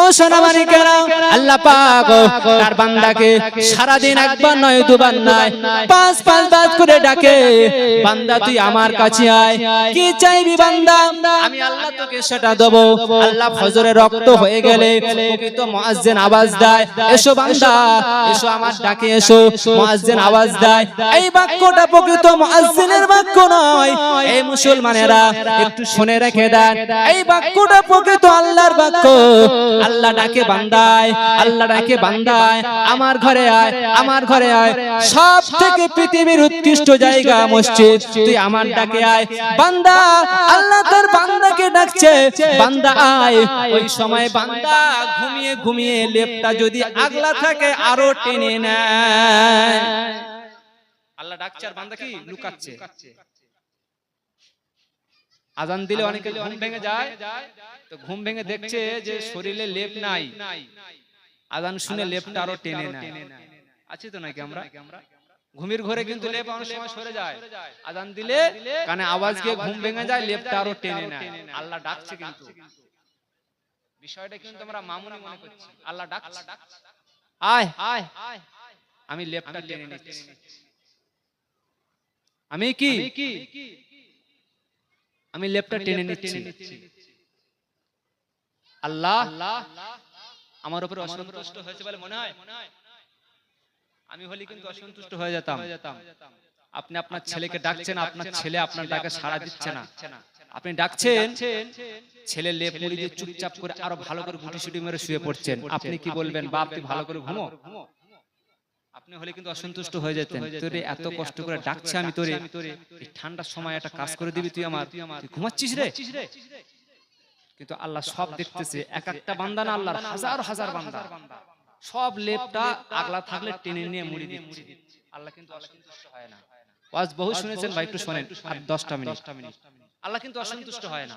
ও সোনামানি কেন আল্লাহ পাক তার বান্দাকে সারাদিন একবার নয়, দুবার নয়, পাঁচ পাঁচ বার করে ডাকে, বান্দা, তুই আমার কাছে আয়, কি চাইবি বান্দা? আমি আল্লাহ তোকে সেটা দেব। আল্লাহ ফজরে রক্ত হয়ে গেলে প্রকৃত মুয়াজ্জিন আওয়াজ দেয়, এসো বান্দা, এসো আমার ডাকে, এসো, মুয়াজ্জিন আওয়াজ দেয়। এই বাক্যটা প্রকৃত মুয়াজ্জিনের বাক্য নয়। এই মুসলমানেরা একটু শুনে রেখে দেন। এই বাক্যটা প্রকৃত আল্লাহর বাক্য। আল্লাহ ডাকে বান্দায় আল্লাহ ডাকে বান্দায় আমার ঘরে আয় আমার ঘরে আয়। সব থেকে পৃথিবীর উৎকৃষ্ট জায়গা মসজিদ। তুই আমার ডাকে আয়। বান্দা আল্লাহ তার বান্দাকে ডাকছে। বান্দা আয়। ওই সময় বান্দা ঘুমিয়ে ঘুমিয়ে লেপটা যদি আগলা থাকে আরও টেনে নেয়। আল্লাহ ডাকছে আর বান্দা কি লুকাচ্ছে। আজান দিলে অনেকে ঘুম ভেঙে যায়। তো ঘুম ভেঙে দেখছে যে শরীরে লেপ নাই। আজান শুনে লেপটা আরও টেনে নেয়। আছে তো নাকি আমরা? ঘুমির ঘরে কিন্তু লেপ অনেক সময় সরে যায়। আজান দিলে কানে আওয়াজ গিয়ে ঘুম ভেঙে যায় লেপটা আরও টেনে নেয়। আল্লাহ ডাকছে কিন্তু। বিষয়টা কিন্তু আমরা মামুনি মনে করছি। আল্লাহ ডাকছে। আয়। আয়। আমি লেপটা টেনে নিচ্ছি। আমি কি? আমি লেপটা টেনে নিচ্ছি। আল্লাহ আমার উপরে অসন্তুষ্ট হয়েছে বলে মনে হয়? আমি হলে কিন্তু অসন্তুষ্ট হয়ে যেতাম। আপনি আপনার ছেলেকে ডাকছেন আপনার ছেলে আপনার ডাকে সাড়া দিচ্ছে না। আপনি ডাকছেন ছেলে লেপ মুড়ি দিয়ে চুপচাপ করে আরও ভালো করে গুটি সুটি মেরে শুয়ে পড়ছেন। আপনি কি বলবেন বাপ তুই ভালো করে ঘুমো? আপনি হলে কিন্তু অসন্তুষ্ট হয়ে যেতেন। তোরে এত কষ্ট করে ডাকছে আমি তোরে। ঠান্ডার সময় একটা কাজ করে দিবি তুই আমার। তুই ঘুমাচ্ছিস রে? কিন্তু আল্লাহ সব দেখতেছে এক একটা বান্দা না আল্লাহর হাজার হাজার বান্দা। সব লেপটা আগলা থাকলে টেনে নিয়ে মুড়ি দিচ্ছে। আল্লাহ কিন্তু অসন্তুষ্ট হয় না। ওয়াজ বহু শুনেছেন ভাই একটু শোনেন। আর দশটা মিনিট। আল্লাহ কিন্তু অসন্তুষ্ট হয় না।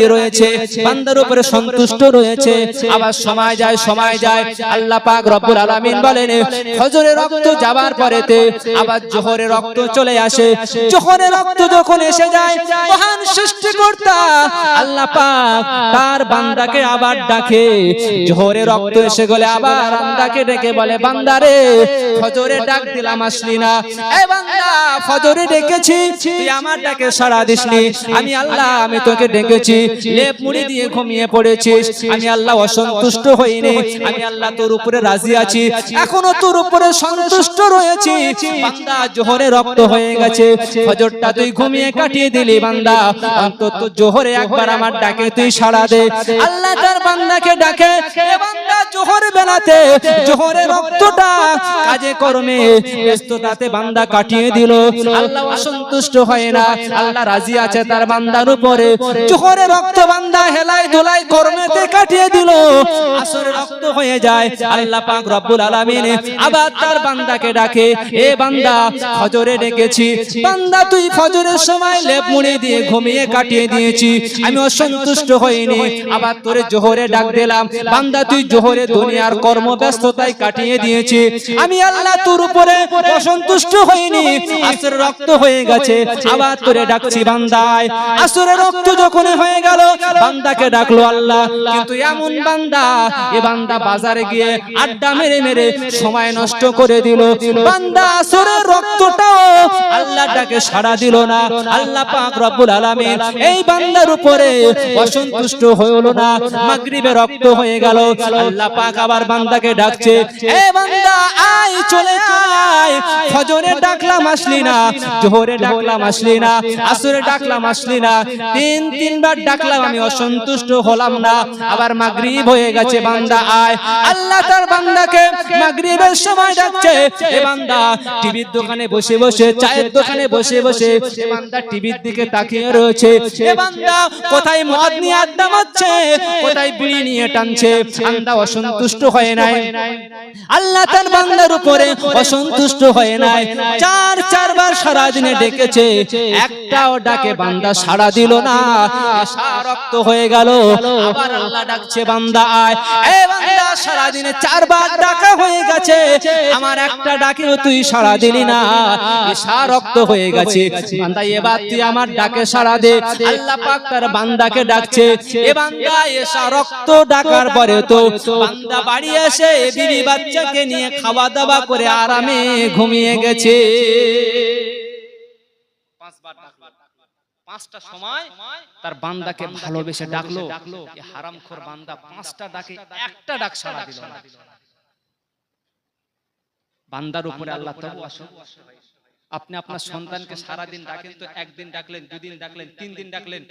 রয়েছে, বান্দার উপরে সন্তুষ্ট রয়েছে। আবার সময় যায় সময় যায়, আল্লাহ পাক রব্বুল আলামিন বলেন, ফজরের রক্ত যাবার পরেতে আবার জোহরের রক্ত চলে আসে। জোহরের রক্ত যখন এসে যায়, মহান সৃষ্টিকর্তা আল্লাহ পাক তার বান্দাকে আবার ডাকে। জোহরের রক্ত এসে গেলে আবার বান্দাকে ডেকে বলে বান্দারে ফজরে ডাক দিলাম, আসলি না। এ বান্দা, ফজরে ডেকেছি, তুই আমার ডাকে সাড়া দিসনি। আমি আল্লাহ, আমি তোকে ডেকেছি। লেপ মুড়ি দিয়ে ঘুমিয়ে পড়েছিস। আমি আল্লাহ অসন্তুষ্ট হইনি। আমি আল্লাহ তোর উপরে রাজি আছি। এখনও তোর উপরে সন্তুষ্ট রয়েছি। বান্দা জোহরে রক্ত হয়ে গেছে। ফজরটা তুই ঘুমিয়ে কাটিয়ে দিলি বান্দা। অন্তত জোহরে একবার আমার ডাকে তুই সাড়া দে। আল্লাহ তার বান্দাকে ডাকে এ বান্দা জোহর বেলাতে। জোহরে রক্তটা কাজে কর্মে। ব্যস্ততাতে বান্দা কাটিয়ে দিল। আল্লাহ অসন্তুষ্ট হয় না। আল্লাহ রাজি আছে তার বান্দার উপরে। জোহরে রক্ত বান্দা হেলাই দোলাই কর্মেতে কাটিয়ে দিল। আসরে রক্ত হয়ে যায়। আল্লাহ পাক রব্বুল আলামিন আবার তার বান্দাকে ডাকে, এ বান্দা, ফজরে ডেকেছি। বান্দা, তুই ফজরের সময় লেপ মুড়ি দিয়ে ঘুমিয়ে কাটিয়ে দিয়েছি। আমি অসন্তুষ্ট হইনি। আবার তোরে জোহরে ডাক দিলাম, বান্দা, তুই জোহরে দুনিয়ার কর্মব্যস্ততায় কাটিয়ে দিয়েছি। আমি আল্লাহ তোর উপরে অসন্তুষ্ট হইনি। আসরে রক্ত হয়ে গেছে। আবার তোরে ডাকছি, বান্দায় আসরে রক্ত যখন হয়ে গেল, বান্দাকে ডাকলো আল্লাহ। কিন্তু এমন বান্দা এ বান্দা বাজারে গিয়ে আড্ডা মেরে মেরে সময় নষ্ট করে দিল। বান্দা আসরের রক্তটাও আল্লাহ ডাকে সাড়া দিল না। আল্লাহ পাক রব্বুল আলামিন এই বান্দার উপরে অসন্তুষ্ট হলো না। মাগরিবে রক্ত হয়ে গেল। আল্লাহ পাক আবার বান্দাকে ডাকছে। এ বান্দা আয় চলে আয় ফজরে ডাকলাম আসলি না। জোহরে ডাকলাম আসলি না। আসরে ডাকলাম আসলি না। তিন তিনবার ডাকলাম আমি অসন্তুষ্ট হলাম না। আবার মাগরিব হয়ে গেছে। বান্দা আয়। আল্লাহ তার বান্দাকে মাগরিবের সময় ডাকছে। এ বান্দা, টিভির দোকানে বসে বসে, চায়ের দোকানে বসে বসে এ বান্দা টিভির দিকে তাকিয়ে রয়েছে। এ বান্দা, কোথায় মদ নিয়ে আড্ডা মারছে? কোথায় বিড়ি নিয়ে টানছে? বান্দা অসন্তুষ্ট হয়ে নাই। আল্লাহ তার বান্দার উপরে অসন্তুষ্ট হয়ে নাই। চার, চারবার সারা দিনে ডেকেছে। একটাও ডাকে বান্দা সাড়া দিল না। এসা রক্ত হয়ে গেল। আবার আল্লাহ ডাকছে, বান্দা আয়। সারা চারবার ডাকা হয়ে গেছে। আমার একটা ডাকেও তুই সাড়া দিলি না। এসা রক্ত হয়ে গেছে। বান্দা এবার তুই আমার ডাকে সাড়া দে। আল্লাহ পাক তার বান্দাকে ডাকছে। এ বান্দা এসা রক্ত ডাকার পরে তো বান্দা বাড়ি এসে বিবি বাচ্চাকে নিয়ে খাওয়া দাওয়া করে আরামে ঘুমিয়ে গেছে। পাঁচটা সময় তার বান্দাকে ভালোবেসে ডাকলো। হারামখোর বান্দা পাঁচটা ডাকে একটা ডাক সাড়া দিল বান্দার উপরে আল্লাহ তবু হয়। আপনি আপনার সন্তানকে সারা দিন ডাকেন তো একদিন ডাকলেন দুদিন ডাকলেন তিন দিন ডাকলেন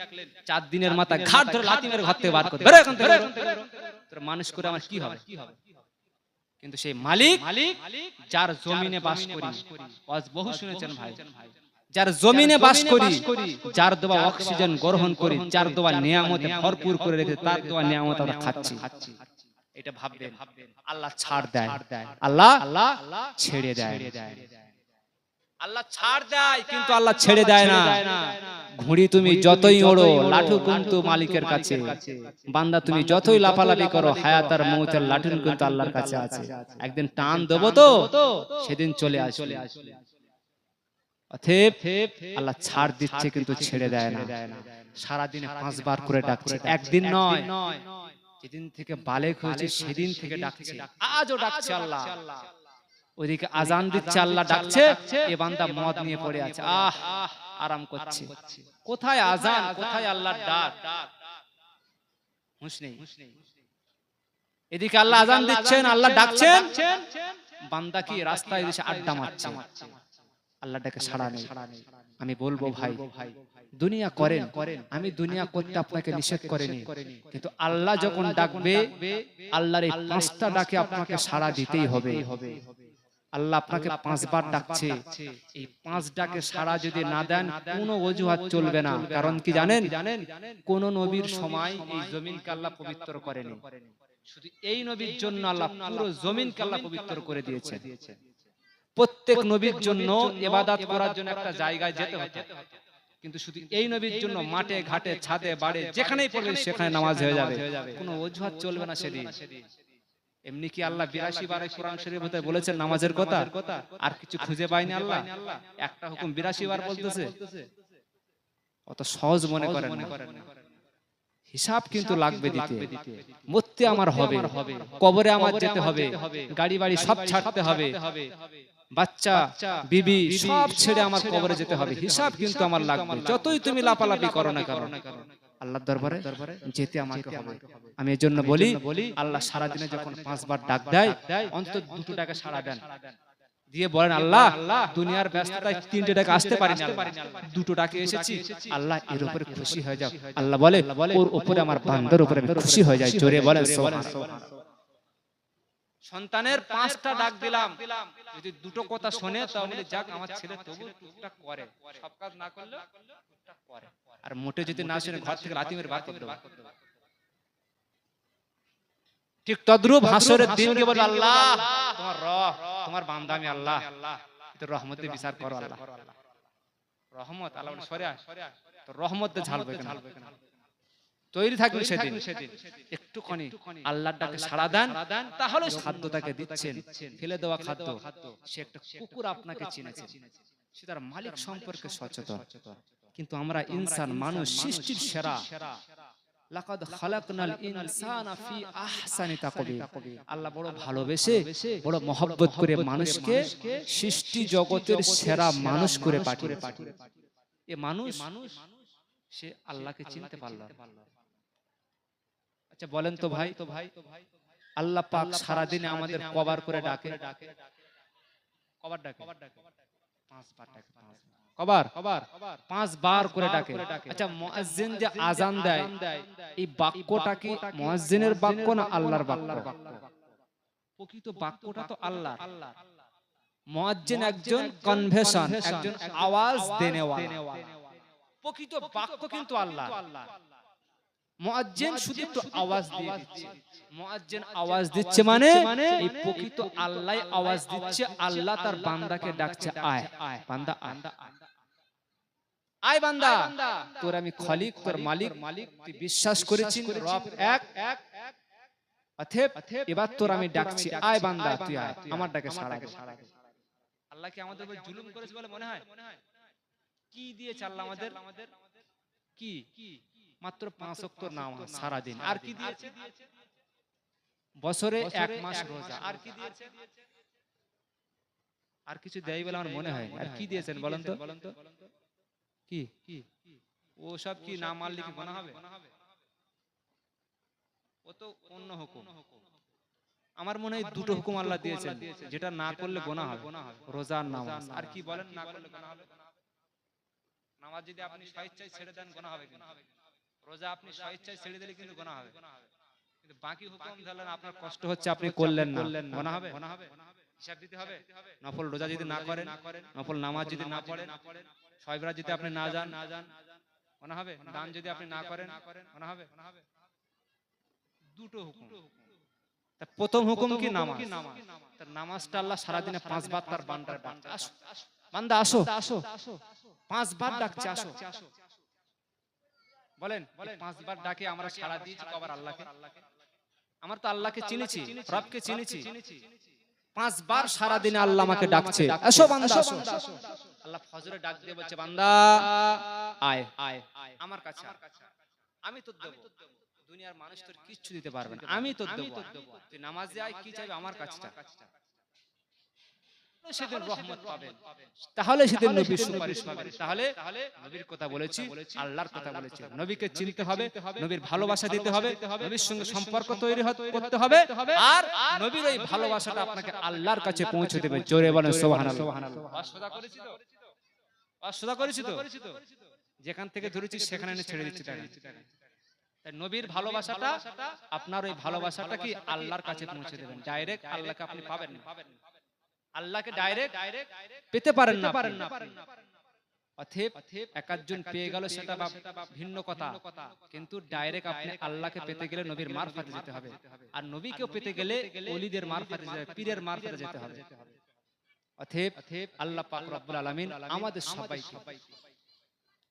চার দিনের মাথা ঘাট ধরে লাথি মেরে ঘর থেকে বার করে বেরো এখান থেকে, বেরো। মানুষ করে আমার কি হবে? কিন্তু সেই মালিক যার জমিনে বাস করি আজ বহু শুনেছেন ভাই। যার জমিনে বাস করি যার দোয়া অক্সিজেন গ্রহণ করি যার দোয়া নিয়ামতে ভরপুর করে রেখে তার দোয়া নিয়ামত আমরা খাচ্ছি। এটা ভাববেন। আল্লাহ ছাড় দেয়। আল্লাহ আল্লাহ ছেড়ে দেয়। আল্লাহ ছাড় দেয় কিন্তু আল্লাহ ছেড়ে দেয় না। ঘুড়ি তুমি যতই ওড়ো লাঠু কিন্তু মালিকের কাছে। বান্দা তুমি যতই লাফালাফি করো হায়াত আর মৌতের লাঠুন কিন্তু আল্লাহর কাছে আছে। একদিন টান দেবো তো সেদিন চলে আসবে। অথেব আল্লাহ ছাড় দিচ্ছে কিন্তু ছেড়ে দেয় না। সারাদিনে পাঁচবার করে ডাকছে। একদিন নয়। যেদিন থেকে বালেক হয়েছে সেদিন থেকে ডাকছে। আজও ডাকছে আল্লাহ। ওইদিকে আজান দিচ্ছে আল্লাহ ডাকছে। এ বান্দা মদ নিয়ে পড়ে আছে। আহ আরাম করছে। কোথায় আজান? কোথায় আল্লাহ ডাক? হুঁশ নেই। এদিকে আল্লাহ আজান দিচ্ছেন আল্লাহ ডাকছেন। বান্দা কি রাস্তায় এসে আড্ডা মারছে? আল্লাহ ডাকে সাড়া নেই। আমি বলব ভাই দুনিয়া করেন। আমি দুনিয়া করতে আপনাকে নিষেধ করেনি। কিন্তু আল্লাহ যখন ডাকবে আল্লাহর এই পাঁচটা ডাকে আপনাকে সাড়া দিতেই হবে। আল্লাহ আপনাকে পাঁচবার ডাকছে। এই পাঁচ ডাকে সাড়া যদি না দেন কোনো অজুহাত চলবে না। কারণ কি জানেন? কোন নবীর সময় এই জমিনকে আল্লাহ পবিত্র করেনি। শুধু এই নবীর জন্য আল্লাহ পুরো জমিনকে আল্লাহ পবিত্র করে দিয়েছে প্রত্যেক নবীর জন্য এবাদাত করার জন্য একটা জায়গায় যেতে হতো। কিন্তু শুধু এই নবীর জন্য মাঠে ঘাটে ছাদে বাড়ে যেখানেই পড়বে সেখানে নামাজ হয়ে যাবে। কোনো অজুহাত চলবে না সেদিন। এমনি কি আল্লাহ বিরাশি বারে কোরআন শরীফ হতে বলেছেন নামাজের কথা। আর কিছু খুঁজে পায়নি আল্লাহ। একটা হুকুম বিরাশি বার বলতেছে। অত সহজ মনে করেন না। হিসাব কিন্তু লাগবে দিতে। মরতে আমার হবে। কবরে আমার যেতে হবে। গাড়ি বাড়ি সব ছাড়তে হবে। বাচ্চা বিবি সব ছেড়ে আমার কবরে যেতে হবে। হিসাব কিন্তু আমার লাগবে। যতই তুমি লাপালাপি করো না কারণ আল্লাহর দরবারে যেতে আমাকে হবে। আমি এর জন্য বলি আল্লাহ সারা দিনে যখন পাঁচবার ডাক দেয় অন্তত দুটো টাকা সারা দেন। দিয়ে বলেন আল্লাহ দুনিয়ার ব্যস্ততায় তিনটে টাকা আসতে পারি না দুটো টাকা এসেছি আল্লাহ এর উপরে খুশি হয়ে যাও। আল্লাহ বলে ওর উপরে আমার বান্দার উপরে খুশি হয়ে যায় জোরে বলেন সন্তানের পাঁচটা ডাক দিলাম। যদি দুটো কথা শোনে তাহলে যাক আমার ছেলে তবু টুকটাক করে। সব কাজ না করলে টুকটাক করে আর মোটে যদি না শুনে ঘর থেকে লাথি মেরে বার করে দেবো। ঠিক তদ্রুপ হাসরের দিন কে বলে আল্লাহ। তোমার রহ তোমার বান্দা আমি আল্লাহ। রহমতে বিচার করো আল্লাহ। রহমত আল্লাহ সরে তো রহমত ঝালবে কেন? তৈরি থাকবেন সেদিন। একটুখানি আল্লাহর ডাকে সাড়া দেন তাহলে খাদ্য তাকে দিচ্ছেন। ফেলে দেওয়া খাদ্য। সে একটা কুকুর আপনাকে চিনেছে। সে তার মালিক সম্পর্কে সচেতন। কিন্তু আমরা ইনসান মানুষ সৃষ্টির সেরা। লাকাদ খালাকনাল ইনসানা ফি আহসানি তাকবীর। আল্লাহ বড় ভালোবেসে বড় মহব্বত করে মানুষকে সৃষ্টি জগতের সেরা মানুষ করে পাঠিয়ে এ মানুষ সে আল্লাহকে চিনতে পারল। আচ্ছা বলেন তো ভাই তো ভাই আল্লাহ পাক সারা দিনে আমাদের কবার করে ডাকে। কবার ডাকে। পাঁচবার ডাকে পাঁচবার। কবার? কবার? পাঁচ বার করে ডাকে। আচ্ছা মুয়াজ্জিন যে আজান দেয় এই বাক্যটা কি মুয়াজ্জিনের বাক্য না আল্লাহর বাক্য? প্রকৃত বাক্যটা তো আল্লাহ মুয়াজ্জিন একজন কনভেশন একজন আওয়াজ দেনেওয়ালা। প্রকৃত বাক্য কিন্তু আল্লাহ মুয়াজ্জিন শুধু একটু আওয়াজ দিয়ে দিচ্ছে। মুয়াজ্জিন আওয়াজ দিচ্ছে মানে এই প্রকৃত আল্লাহ আওয়াজ দিচ্ছে আল্লাহ তার বান্দাকে ডাকছে আয়। বান্দা আয়। আয় বান্দা। তোর আমি খলিক তোর মালিক মালিক তুই বিশ্বাস করেছিস রব এক। অথেব এবার তোর আমি ডাকছি। আয় বান্দা তুই আয়। আমার ডাকে সাড়া দে। আল্লাহ কি আমাদের উপর জুলুম করেছে বলে মনে হয়? কি দিয়েছে আল্লাহ আমাদের? কি? মাত্র পাঁচ নাম সারা দিন আর কি দিয়েছে? বছরে এক মাস রোজা। আর কি দিয়েছে? আর কিছু দেয় বলে আমার মনে হয়? আর কি দিয়েছেন বলেন তো? বলেন তো? কি? ও সব কি না মানলে কি গোনা হবে ও তো অন্য হুকুম। আমার মনে হয় দুটো হুকুম আল্লাহ দিয়েছেন। যেটা না করলে গোনা হবে। রোজা নামাজ। আর কি বলেন না করলে গোনা হবে? নামাজ যদি আপনি স্বেচ্ছায় ছেড়ে দেন গোনা হবে রোজা আপনি স্বেচ্ছায় ছেড়ে দিলে কিন্তু গোনা হবে। কিন্তু বাকি হুকুম ধরলেন আপনার কষ্ট হচ্ছে আপনি করলেন না। গোনা হবে? হিসাব দিতে হবে? নফল রোজা যদি না করেন নফল নামাজ যদি না পড়েন ছয়বার যদি আপনি না যান না যান মনে হবে? দান যদি আপনি না করেন মনে হবে? দুটো হুকুম। প্রথম হুকুম কি নামাজ? তার নামাজটা আল্লাহ সারাদিনে পাঁচবার তার বান্দার ডাকছে। আসো। বান্দা আসো। আসো। পাঁচবার ডাকছে আসো। বলেন পাঁচবার ডাকে আমরা সারা দিয়েছি কবার আল্লাহকে? আমার তো আল্লাহকে চিনেছি রবকে চিনেছি। পাঁচবার সারা দিনে আল্লাহ আমাকে ডাকছে। আসো। বান্দা আসো। আল্লাহ ফজরে ডাক দিয়ে বলছে বান্দা আয় আয় আমার কাছে আমি তো দেব। দুনিয়ার মানুষ তোর কিচ্ছু দিতে পারবে না। আমি তো দেব। তুই নামাজে আয় কি চাইবে আমার কাছটা সেদিন রহমত পাবেন। তাহলে সেদিন নবীর সুপারিশ পাবেন। তাহলে নবীর কথা বলেছি আল্লাহর কথা বলেছি। নবীকে চিনতে হবে নবীর ভালোবাসা দিতে হবে নবীর সঙ্গে সম্পর্ক তৈরি করতে হবে আর নবীর ওই ভালোবাসাটা আপনাকে আল্লাহর কাছে পৌঁছে দেবে। জোরে বলেন সুবহানাল্লাহ। অসদা করেছি তো? অসদা করেছি তো? যেখান থেকে ধরেছি সেখানে এনে ছেড়ে দিচ্ছি তাই নবীর ভালোবাসাটা আপনার ওই ভালোবাসাটা কি আল্লাহর কাছে পৌঁছে দেবেন। ডাইরেক্ট আল্লাহকে আপনি পাবেন না। আল্লাহকে ডাইরেক্ট পেতে পারেন না পারেন না অথেব পেয়ে গেল সেটা ভিন্ন কথা। কিন্তু ডাইরেক্ট আপনি আল্লাহকে পেতে গেলে নবীর মারফাতে যেতে হবে। আর নবীকেও পেতে গেলে ওলিদের মারফাতে যেতে হবে পীরের মারফাতে যেতে হবে। অথেব আল্লাহ পাক রব্বুল আলামিন আমাদের সবাইকে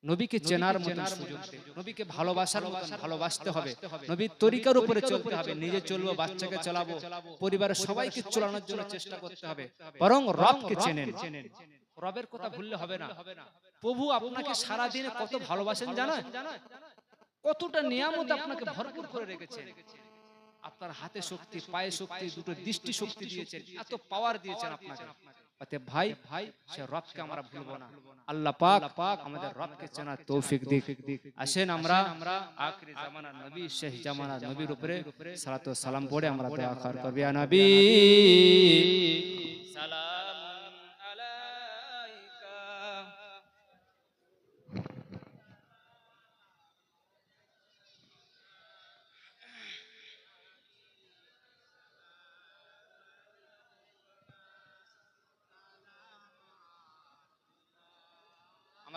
নবীকে চেনার মতন সুযোগ নবীকে ভালোবাসার মতন ভালোবাসতে হবে। নবীর তরিকার উপরে চলতে হবে নিজে চলবো বাচ্চাকে চালাবো পরিবারের সবাইকে চালানোর জন্য চেষ্টা করতে হবে। বরং রবকে চেনেন। রবের কথা ভুললে হবে না। প্রভু আপনাকে সারা দিনে কত ভালোবাসেন জানেন? কতটা নিয়ামত আপনাকে ভরপুর করে রেখেছেন? আপনার হাতে শক্তি পায়ে শক্তি দুটো দৃষ্টি শক্তি দিয়েছেন। এত পাওয়ার দিয়েছেন আপনাকে। অতএব ভাই ভাই সে রবকে আমরা ভুলবো না। আল্লাহ পাক পাক আমাদের রবকে চেনার তৌফিক দিক। আসেন আমরা আমরা আখরি জামানার নবী শেষ জামানার নবীর উপরে সালাত সালাম পড়ে আমরা দোয়া করব ইয়া নবী। সালাম।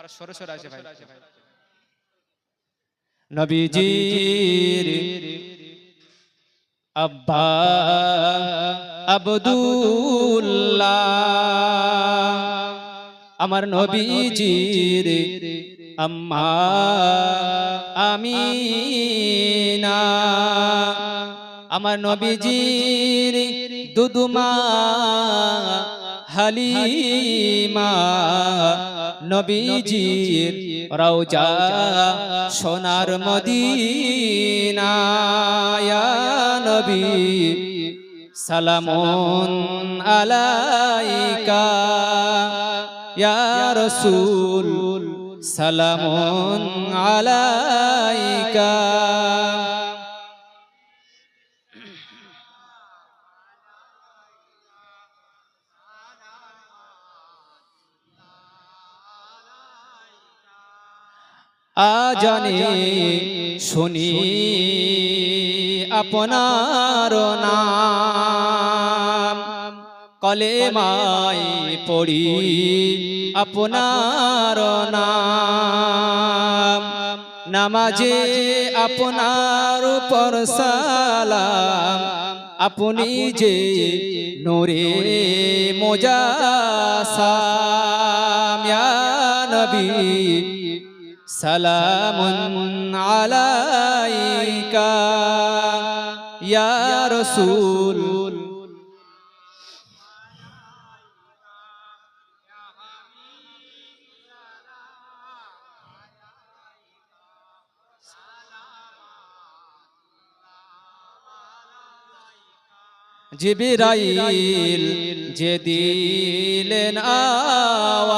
আমরা সরে সরে আছে ভাই। নবীজির আব্বা আব্দুল্লাহ। আমার নবীজির আম্মা আমিনা। আমার নবীজির দুদুমা। হালিমা নবীজির রওজা সোনার মদিনা নবী সালামুন আলাইকা রাসূল সালামুন আলাইকা। আজানে শুনি আপনার নাম। কলেমায় পড়ি আপনার নাম। নামাজে আপনার উপর সালাম। আপনি যে নোরে মোজাসাম। ইয়া নবী সালামুন আলাইকা। ইয়া রাসূল। জিবরাইল যে দিলেন আওয়াজ।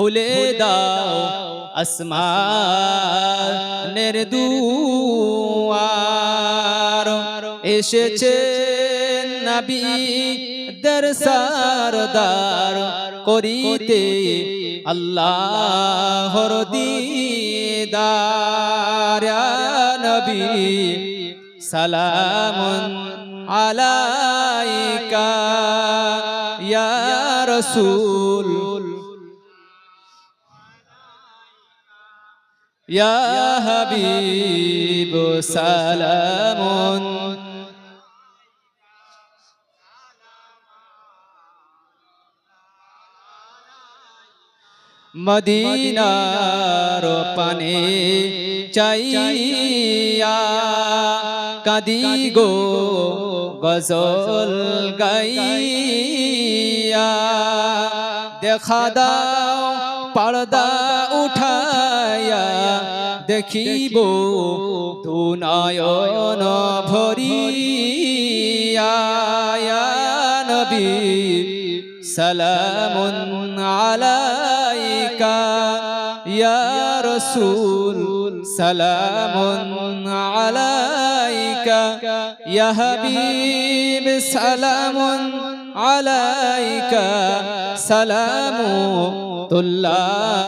খুলে দাও আসমানের দুয়ার। এসেছে নবী দের সরদার। করিতে আল্লাহর দিদার। নবী সালামুন আলাইকা। ইয়া রাসূল ইয়া হাবিব সালামুন। মদিনার পানে চাইয়া কাদি গো গজল গাইয়া। দেখা দাও পর্দা উঠায়া দেখিব তু নয়ন ভরিয়া নবী সালামুন আলাইকা। ইয়া রাসূল, সালামুন আলাইকা। ইয়া হাবিব, সালামুন আলাইকা। সালামু তুল্লাহ।